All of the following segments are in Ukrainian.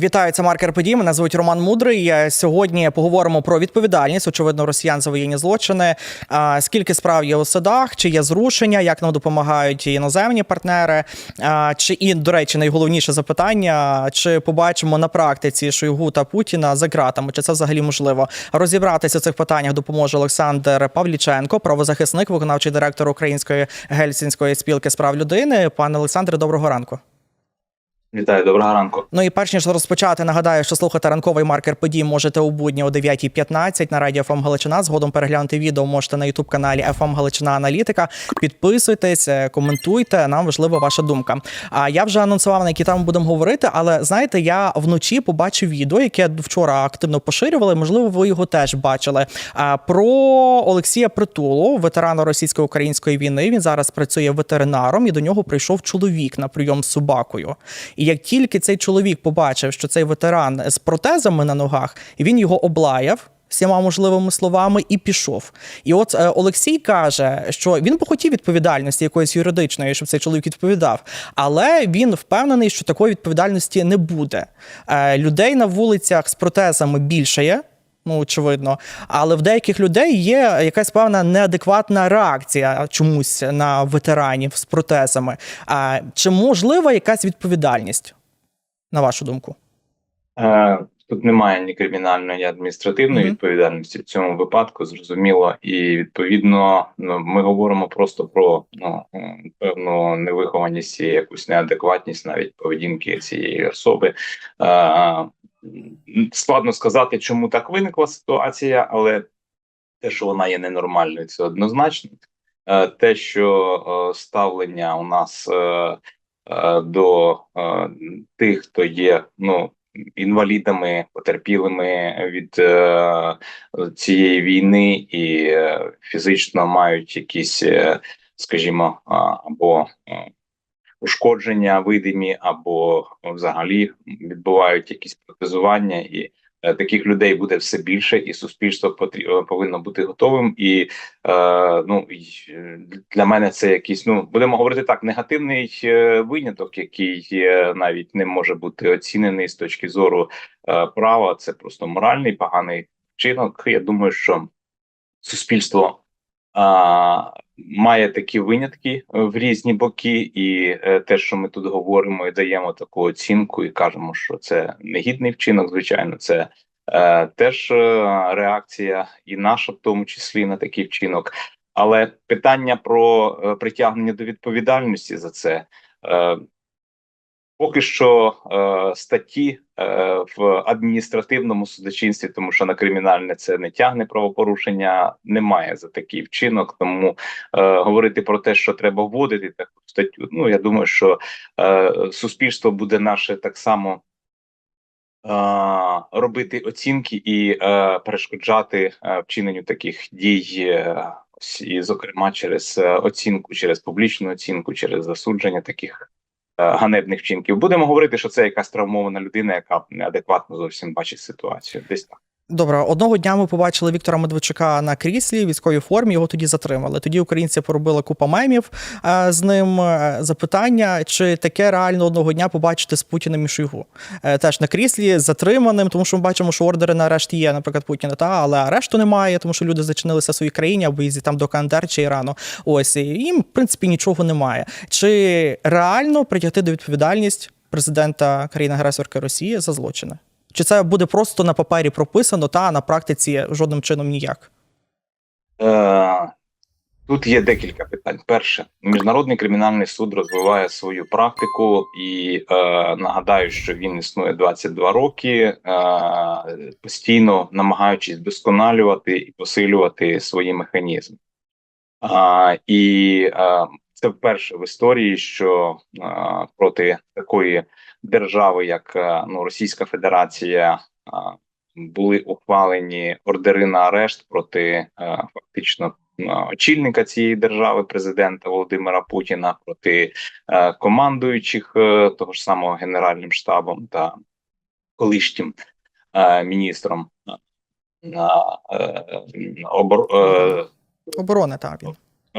Вітаю, це маркер подій. Мене звуть Роман Мудрий. Сьогодні поговоримо про відповідальність, очевидно, росіян за воєнні злочини. Скільки справ є у судах, чи є зрушення, як нам допомагають іноземні партнери? Чи і до речі, найголовніше запитання: чи побачимо на практиці Шойгу та Путіна за ґратами? Чи це взагалі можливо? Розібратися в цих питаннях допоможе Олександр Павліченко, правозахисник, виконавчий директор Української гельсінської спілки з прав людини. Пане Олександре, доброго ранку. Вітаю, доброго ранку. Ну і перш ніж розпочати, нагадаю, що слухати ранковий маркер подій можете у будні о 9.15 на радіо ФМ Галичина. Згодом переглянути відео можете на ютуб каналі ФМ Галичина Аналітика. Підписуйтесь, е, коментуйте. Нам важлива ваша думка. А я вже анонсував, на які там будемо говорити. Але знаєте, я вночі побачив відео, яке вчора активно поширювали. Можливо, ви його теж бачили. А про Олексія Притулу, ветерана російсько-української війни. Він зараз працює ветеринаром, і до нього прийшов чоловік на прийом з собакою. І як тільки цей чоловік побачив, що цей ветеран з протезами на ногах, він його облаяв. Всіма можливими словами і пішов. І от е, Олексій каже, що він би хотів відповідальності якоїсь юридичної, щоб цей чоловік відповідав, але він впевнений, що такої відповідальності не буде. Е, людей на вулицях з протезами більше є. Ну, очевидно, але в деяких людей є якась певна неадекватна реакція чомусь на ветеранів з протезами. А чи можлива якась відповідальність, на вашу думку? Е, Тут немає ні кримінальної, ні адміністративної Мгм. відповідальності в цьому випадку, зрозуміло, і відповідно ну, ми говоримо просто про ну, певну невихованість і якусь неадекватність навіть поведінки цієї особи. Складно сказати, чому так виникла ситуація, але те, що вона є ненормальною, це однозначно. Е, Те, що е, ставлення у нас е, до тих, хто є ну інвалідами, потерпілими від цієї війни і фізично мають якісь, скажімо, або ушкодження видимі, або взагалі відбувають якісь протезування і. е, Таких людей буде все більше, і суспільство потрі- е, повинно бути готовим. І е, ну для мене це якийсь, ну будемо говорити так, негативний е, виняток, який навіть не може бути оцінений з точки зору е, права. Це просто моральний поганий вчинок. Я думаю, що суспільство має такі винятки е, в різні боки, і е, те, що ми тут говоримо і даємо таку оцінку, і кажемо, що це негідний вчинок, звичайно, це е, теж реакція, і наша, в тому числі, на такий вчинок. Але питання про притягнення до відповідальності за це. Поки що е, статті е, в адміністративному судочинстві, тому що на кримінальне це не тягне правопорушення, немає за такий вчинок. Тому е, говорити про те, що треба вводити таку статтю. Ну я думаю, що е, суспільство буде наше так само е, робити оцінки і е, перешкоджати е, вчиненню таких дій. е, І, зокрема, через е, оцінку, через публічну оцінку, через засудження таких ганебних вчинків. Будемо говорити, що це якась травмована людина, яка неадекватно зовсім бачить ситуацію. Десь так. Добре, одного дня ми побачили Віктора Медведчука на кріслі військовій формі. Його тоді затримали. Тоді українці поробили купа мемів е, з ним. Е, Запитання, чи таке реально одного дня побачити з Путіним і Шойгу. Е, Теж на кріслі затриманим, тому що ми бачимо, що ордери на арешт є, наприклад, Путіна, та але арешту немає, тому що люди зачинилися в своїй країні або їздять там до КНДР чи Ірану. Ось і їм, в принципі, нічого немає. Чи реально притягти до відповідальність президента країни-агресорки Росії за злочини? Чи це буде просто на папері прописано, та на практиці жодним чином ніяк? Е, Тут є декілька питань. Перше, міжнародний кримінальний суд розвиває свою практику, і е, нагадаю, що він існує 22 роки, е, постійно намагаючись вдосконалювати і посилювати свої механізми. А, і е, це вперше в історії, що е, проти такої держави, як е, ну, Російська Федерація, е, були ухвалені ордери на арешт проти е, фактично очільника цієї держави, президента Володимира Путіна, проти командуючих того ж самого генеральним штабом та колишнім міністром Оборони так.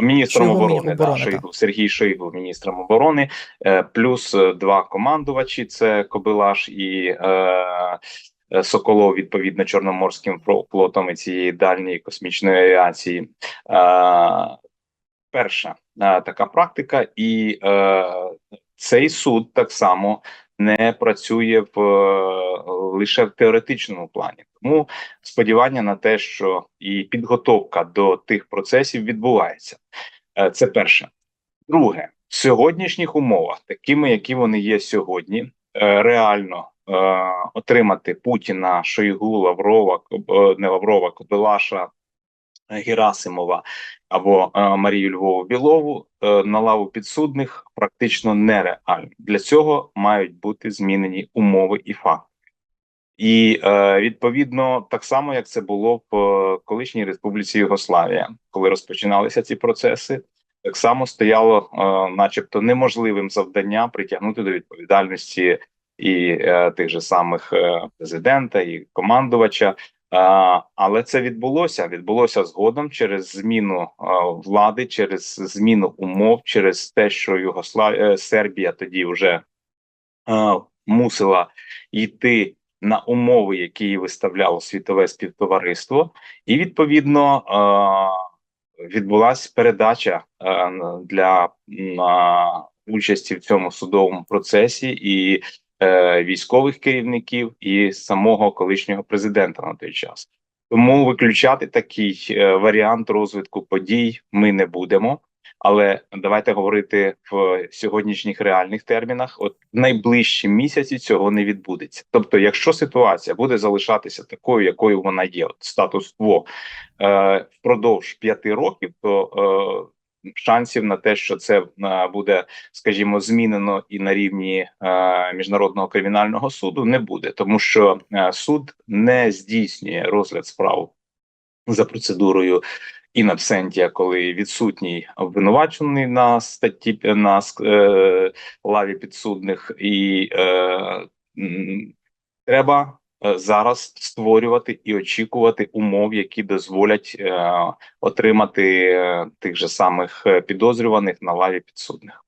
Міністром Шойгу, оборони, міністр да, оборони, Шойгу, Сергій Шойгу, міністром оборони, е, плюс е, два командувачі: це Кобилаш і е, е, Соколов, відповідно, Чорноморським фло- флотом і цієї дальньої космічної авіації. Е, перша е, така практика, і е, цей суд так само не працює в е, лише в теоретичному плані. Тому сподівання на те, що і підготовка до тих процесів відбувається. Е, Це перше. Друге, в сьогоднішніх умовах, такими, які вони є сьогодні, е, реально е, отримати Путіна, Шойгу, Лаврова, не Лаврова, Кобилаша, е, Герасимова або е, Марію Львову Білову е, на лаву підсудних практично нереально. Для цього мають бути змінені умови і факти. І е, відповідно так само, як це було в колишній республіці Югославія, коли розпочиналися ці процеси, так само стояло, начебто, неможливим завдання притягнути до відповідальності і тих же самих президента і командувача. Е, але це відбулося. Відбулося згодом через зміну е, влади, через зміну умов, через те, що Югославія Сербія тоді вже е, мусила йти на умови, які виставляло світове співтовариство, і відповідно е, відбулася передача е, для участі в цьому судовому процесі і е, військових керівників, і самого колишнього президента на той час. Тому виключати такий е, варіант розвитку подій ми не будемо. Але давайте говорити в сьогоднішніх реальних термінах. От найближчі місяці цього не відбудеться. Тобто, якщо ситуація буде залишатися такою, якою вона є, от статус-кво е, впродовж п'яти років, то е, шансів на те, що це е, буде, скажімо, змінено і на рівні е, міжнародного кримінального суду, не буде, тому що е, суд не здійснює розгляд справ за процедурою in absentia, коли відсутній обвинувачений на статті на е, лаві підсудних, і е, треба зараз створювати і очікувати умов, які дозволять е, отримати е, тих же самих е, підозрюваних на лаві підсудних.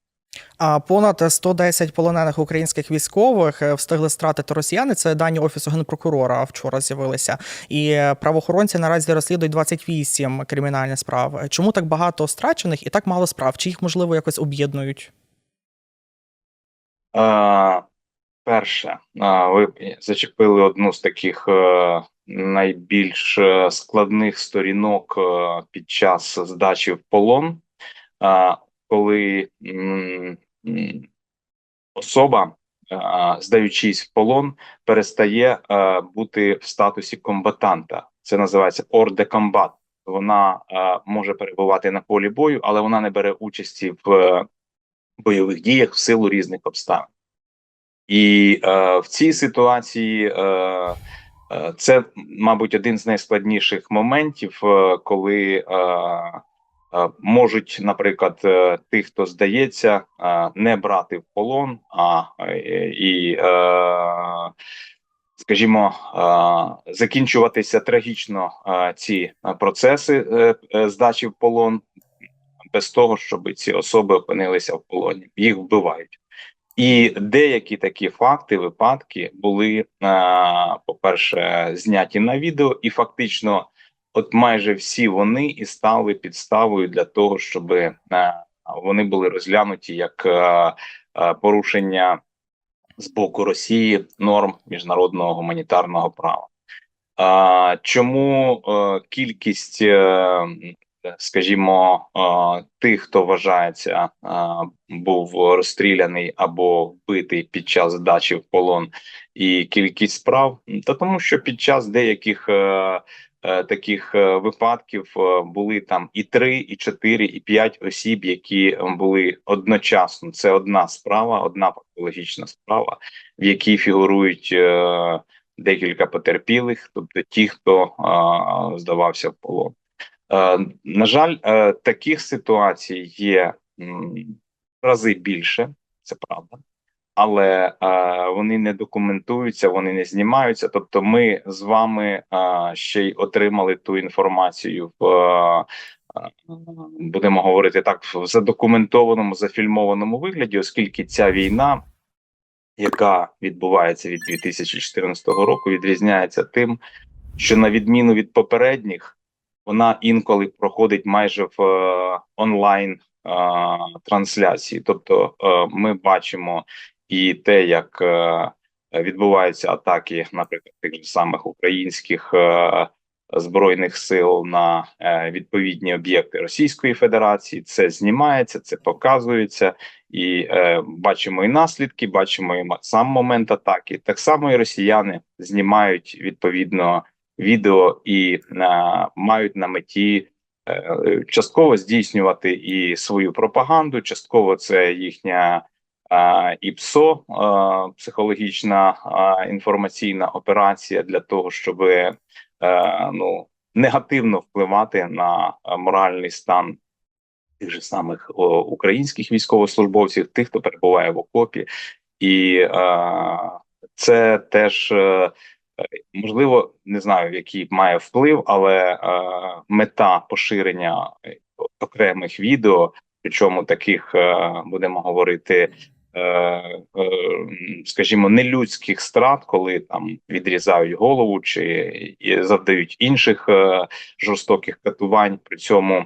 А понад 110 полонених українських військових е, встигли стратити росіяни. Це дані офісу генпрокурора вчора з'явилися. І е, правоохоронці наразі розслідують 28 кримінальних справ. Чому так багато страчених і так мало справ? Чи їх можливо якось об'єднують? Е, перше, ви зачепили одну з таких е, найбільш е, складних сторінок е, під час здачі в полон, коли особа, здаючись в полон, перестає бути в статусі комбатанта. Це називається орде комбат. Вона може перебувати на полі бою, але вона не бере участі в бойових діях в силу різних обставин. І е, в цій ситуації е, е, це, мабуть, один з найскладніших моментів, е, коли е, е, можуть, наприклад, тих, хто здається, не брати в полон, а і, е, скажімо, закінчуватися трагічно ці процеси здачі в полон без того, щоб ці особи опинилися в полоні. Їх вбивають. І деякі такі факти, випадки були, по-перше, зняті на відео, і фактично, от майже всі вони і стали підставою для того, щоб вони були розглянуті як порушення з боку Росії норм міжнародного гуманітарного права. Чому кількість, е, скажімо, е, тих, хто вважається, е, був розстріляний або вбитий під час здачі в полон, і кількість справ? Та тому, що під час деяких е, таких випадків були там і три, і чотири, і п'ять осіб, які були одночасно. Це одна справа, одна патологічна справа, в якій фігурують. декілька потерпілих, тобто ті, хто а, здавався в полон. Е, на жаль, е, таких ситуацій є рази більше, це правда, але е, вони не документуються, вони не знімаються. Тобто, ми з вами ще й отримали ту інформацію в будемо говорити так, в задокументованому, зафільмованому вигляді, оскільки ця війна, яка відбувається від 2014 року, відрізняється тим, що на відміну від попередніх, вона інколи проходить майже в е, онлайн е, трансляції. Тобто, е, ми бачимо і те, як відбуваються атаки, наприклад, тих же самих українських збройних сил на відповідні об'єкти Російської Федерації. Це знімається, це показується, і е, бачимо і наслідки, бачимо і сам момент атаки. Так само і росіяни знімають відповідно відео і е, мають на меті. е, Частково здійснювати і свою пропаганду, частково це їхня е, ІПСО, е, психологічна е, інформаційна операція для того, щоб е, ну негативно впливати на моральний стан тих же самих о, українських військовослужбовців, тих, хто перебуває в окопі, і е, це теж е, можливо не знаю, який має вплив, але е, мета поширення окремих відео, причому таких е, будемо говорити. е, Скажімо, нелюдських страт, коли там відрізають голову чи завдають інших жорстоких катувань. При цьому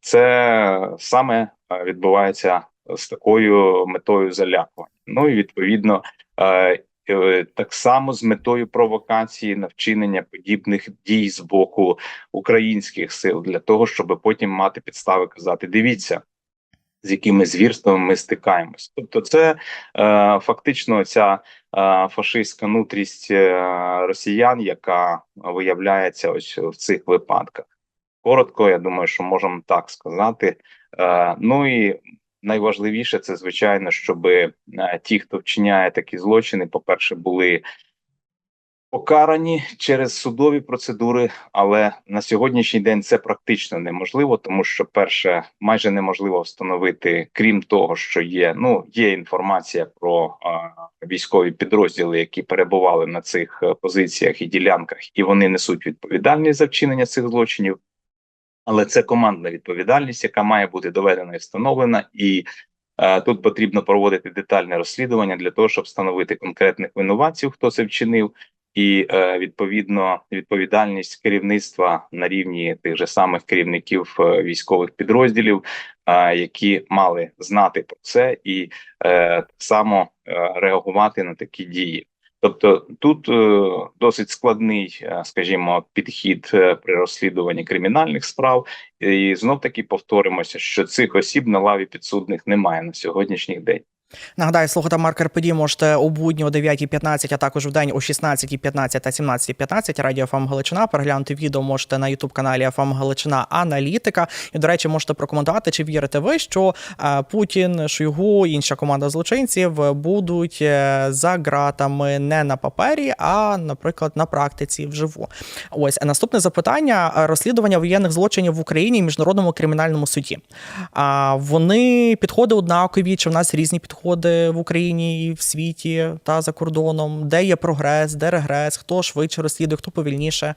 це саме відбувається з такою метою залякування. Ну і відповідно так само з метою провокації на вчинення подібних дій з боку українських сил для того, щоб потім мати підстави казати: дивіться. З якими звірствами ми стикаємось, тобто, це е, фактично ця е, фашистська нутрість е, росіян, яка виявляється ось в цих випадках. Коротко, я думаю, що можемо так сказати. Е, ну і найважливіше це звичайно, щоб е, ті, хто вчиняє такі злочини, по-перше, були покарані через судові процедури, але на сьогоднішній день це практично неможливо, тому що перше майже неможливо встановити, крім того, що є ну є інформація про а, військові підрозділи, які перебували на цих е, позиціях і ділянках, і вони несуть відповідальність за вчинення цих злочинів. Але це командна відповідальність, яка має бути доведена і встановлена, і е, тут потрібно проводити детальне розслідування для того, щоб встановити конкретних винуватців, хто це вчинив, і е, відповідно відповідальність керівництва на рівні тих же самих керівників е, військових підрозділів, е, які мали знати про це і е, так само е, реагувати на такі дії. Тобто тут е, досить складний, е, скажімо, підхід е, при розслідуванні кримінальних справ, і знов таки повторимося, що цих осіб на лаві підсудних немає на сьогоднішній день. Нагадаю, слухати маркер подій можете у будні о 9.15, а також в день о 16.15 та 17.15. Радіо ФМ Галичина. Переглянути відео можете на ютуб каналі ФМ Галичина Аналітика. І, до речі, можете прокоментувати, чи вірите ви, що е, Путін, Шойгу, інша команда злочинців будуть е, за ґратами не на папері, а, наприклад, на практиці вживу. Ось наступне запитання: розслідування воєнних злочинів в Україні і міжнародному кримінальному суді. Вони підходи однакові, чи в нас різні підходи в Україні і в світі та за кордоном? Де є прогрес, де регрес, хто швидше розслідує, хто повільніше?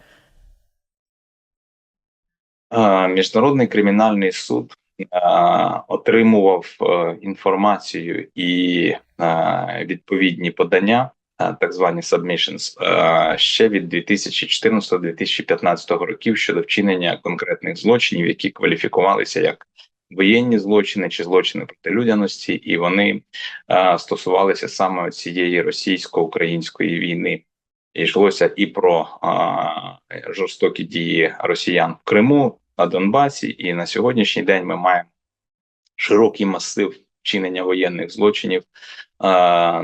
Міжнародний кримінальний суд отримував е, інформацію і відповідні подання, так звані submissions, ще від 2014-2015 років щодо вчинення конкретних злочинів, які кваліфікувалися як воєнні злочини чи злочини проти людяності, і вони е, стосувалися саме цієї російсько-української війни. І йшлося і про а, жорстокі дії росіян в Криму на Донбасі, і на сьогоднішній день ми маємо широкий масив вчинення воєнних злочинів а,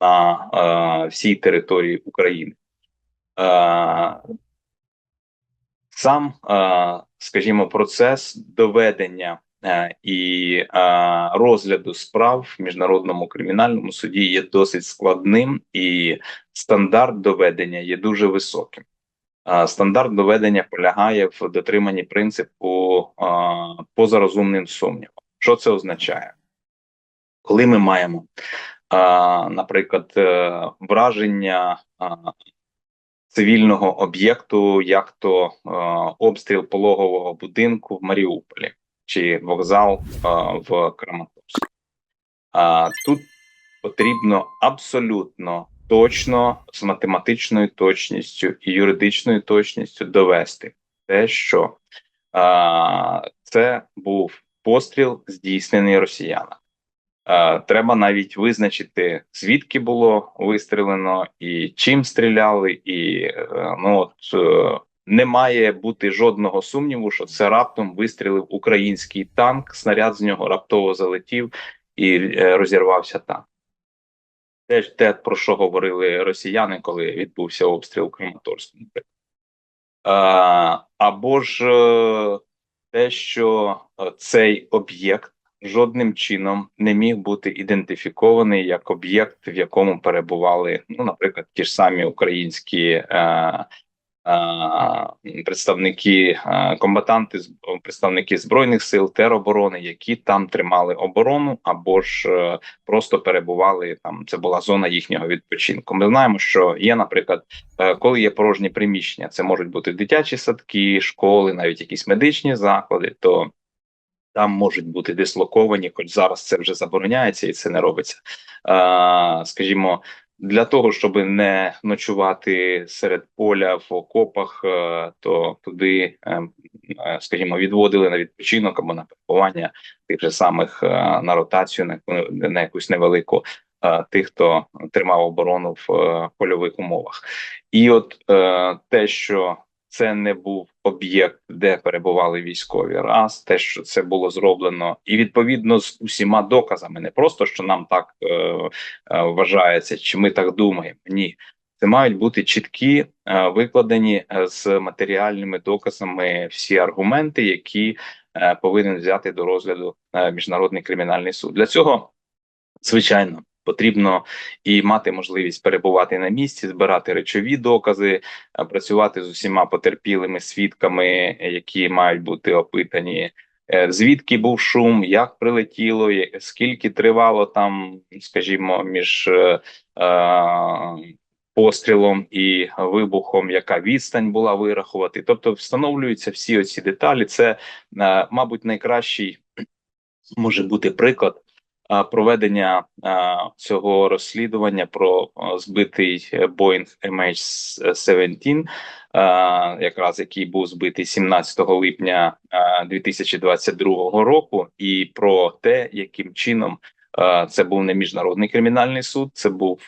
на а, всій території України. А, сам, скажімо, процес доведення е, і розгляду справ в міжнародному кримінальному суді є досить складним, і стандарт доведення є дуже високим. Стандарт доведення полягає в дотриманні принципу е, поза розумним сумнівом. Що це означає? Коли ми маємо, наприклад, е, враження цивільного об'єкту, як то е, обстріл пологового будинку в Маріуполі чи вокзал е, в Краматорську. А тут потрібно абсолютно точно з математичною точністю і юридичною точністю довести те, що а, це був постріл, здійснений росіянами. Е, Треба навіть визначити, звідки було вистрілено і чим стріляли, і е, ну от е, не має бути жодного сумніву, що це раптом вистрілив український танк. Снаряд з нього раптово залетів і розірвався танк. Теж те, про що говорили росіяни, коли відбувся обстріл Краматорську. Е, Або ж те, що цей об'єкт жодним чином не міг бути ідентифікований як об'єкт, в якому перебували, ну, наприклад, ті ж самі українські е, е, представники, е, комбатанти, представники збройних сил тероборони, які там тримали оборону, або ж е, просто перебували там. Це була зона їхнього відпочинку. Ми знаємо, що є, наприклад, е, коли є порожні приміщення, це можуть бути дитячі садки, школи, навіть якісь медичні заклади. то там можуть бути дислоковані, хоч зараз це вже забороняється і це не робиться. А, скажімо, для того, щоб не ночувати серед поля в окопах, е, то туди, е, е, скажімо, відводили на відпочинок або на поховання тих же самих е, на ротацію, на, якусь невелику. Тих, хто тримав оборону в польових умовах, і от те, що це не був об'єкт, де перебували військові. Раз те, що це було зроблено, і відповідно з усіма доказами, не просто що нам так е, е, вважається, чи ми так думаємо. Ні, це мають бути чіткі е, викладені е, з матеріальними доказами всі аргументи, які е, повинен взяти до розгляду е, міжнародний кримінальний суд. Для цього звичайно. Потрібно і мати можливість перебувати на місці, збирати речові докази, е, працювати з усіма потерпілими свідками, які мають бути опитані. Е, Звідки був шум, як прилетіло, скільки тривало там, скажімо, між е, е, пострілом і вибухом, яка відстань була вирахувати. Тобто, встановлюються всі оці деталі. Це, е, мабуть, найкращий може бути приклад проведення цього розслідування про збитий Boeing MH17, якраз який був збитий 17 липня а, 2022 року, і про те, яким чином це був не міжнародний кримінальний суд, це був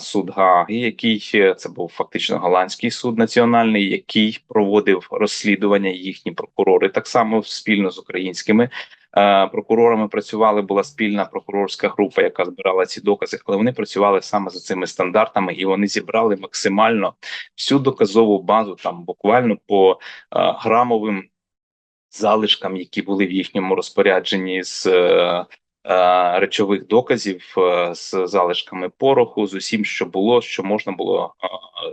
суд Гааги, який це був фактично голландський суд національний, який проводив розслідування їхні прокурори так само спільно з українськими прокурорами працювали. Була спільна прокурорська група, яка збирала ці докази, але вони працювали саме за цими стандартами, і вони зібрали максимально всю доказову базу, там буквально по е, грамовим залишкам, які були в їхньому розпорядженні з. е, е, Речових доказів е, з залишками пороху, з усім, що було, що можна було е,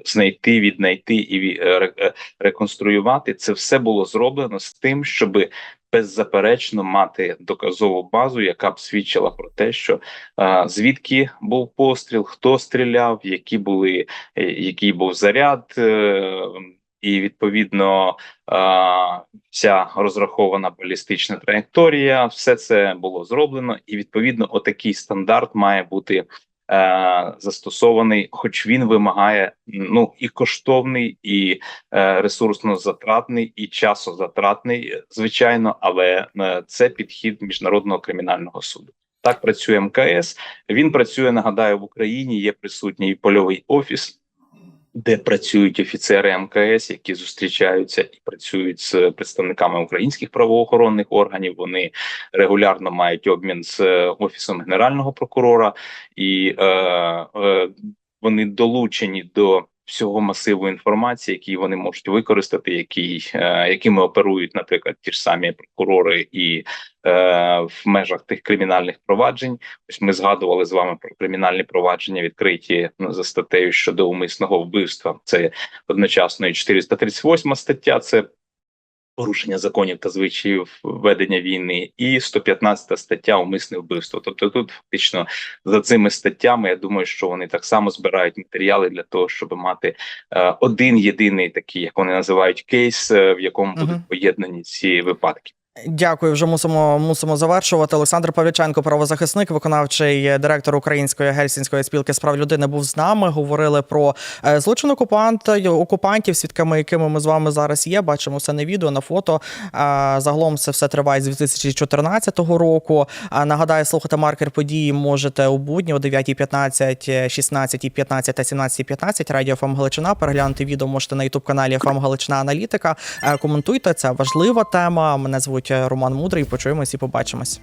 знайти, віднайти і е, е, реконструювати, це все було зроблено з тим, щоби беззаперечно мати доказову базу, яка б свідчила про те, що е, звідки був постріл, хто стріляв, які були, е, який був заряд, е, і відповідно вся розрахована балістична траєкторія, все це було зроблено, і відповідно, отакий стандарт має бути. Е, Застосований, хоч він вимагає ну і коштовний, і е, ресурсно затратний і часозатратний, звичайно, але е, це підхід міжнародного кримінального суду. Так працює МКС. Він працює. Нагадаю, в Україні є присутній польовий офіс, де працюють офіцери МКС, які зустрічаються і працюють з представниками українських правоохоронних органів. Вони регулярно мають обмін з е, офісом генерального прокурора, і е, е, вони долучені до всього масиву інформації, які вони можуть використати, які, е, якими оперують, наприклад, ті ж самі прокурори, і е, в межах тих кримінальних проваджень. Ось ми згадували з вами про кримінальні провадження, відкриті ну, за статтею щодо умисного вбивства. Це одночасно і 438 стаття. Це порушення законів та звичаїв ведення війни, і 115 стаття умисне вбивство. Тобто, тут фактично за цими статтями я думаю, що вони так само збирають матеріали для того, щоб мати е, один єдиний такий, як вони називають, кейс, е, в якому будуть Мгм. поєднані ці випадки. Дякую. Вже мусимо мусимо завершувати. Олександр Павліченко, правозахисник, виконавчий директор Української гельсінської спілки з прав людини, був з нами. Говорили про е, злочин окупанта окупантів, свідками якими ми з вами зараз є. Бачимо все на відео, на фото. Загалом це все триває з 2014 року. Нагадаю, слухати маркер події можете у будні о 9.15, 16.15 та 17.15. Радіо ФМ Галичина. Переглянути відео можете на ютуб каналі ФМ Галичина Аналітика. Е, Коментуйте, це важлива тема. Мене звуть Роман Мудрий. Почуємось і побачимось.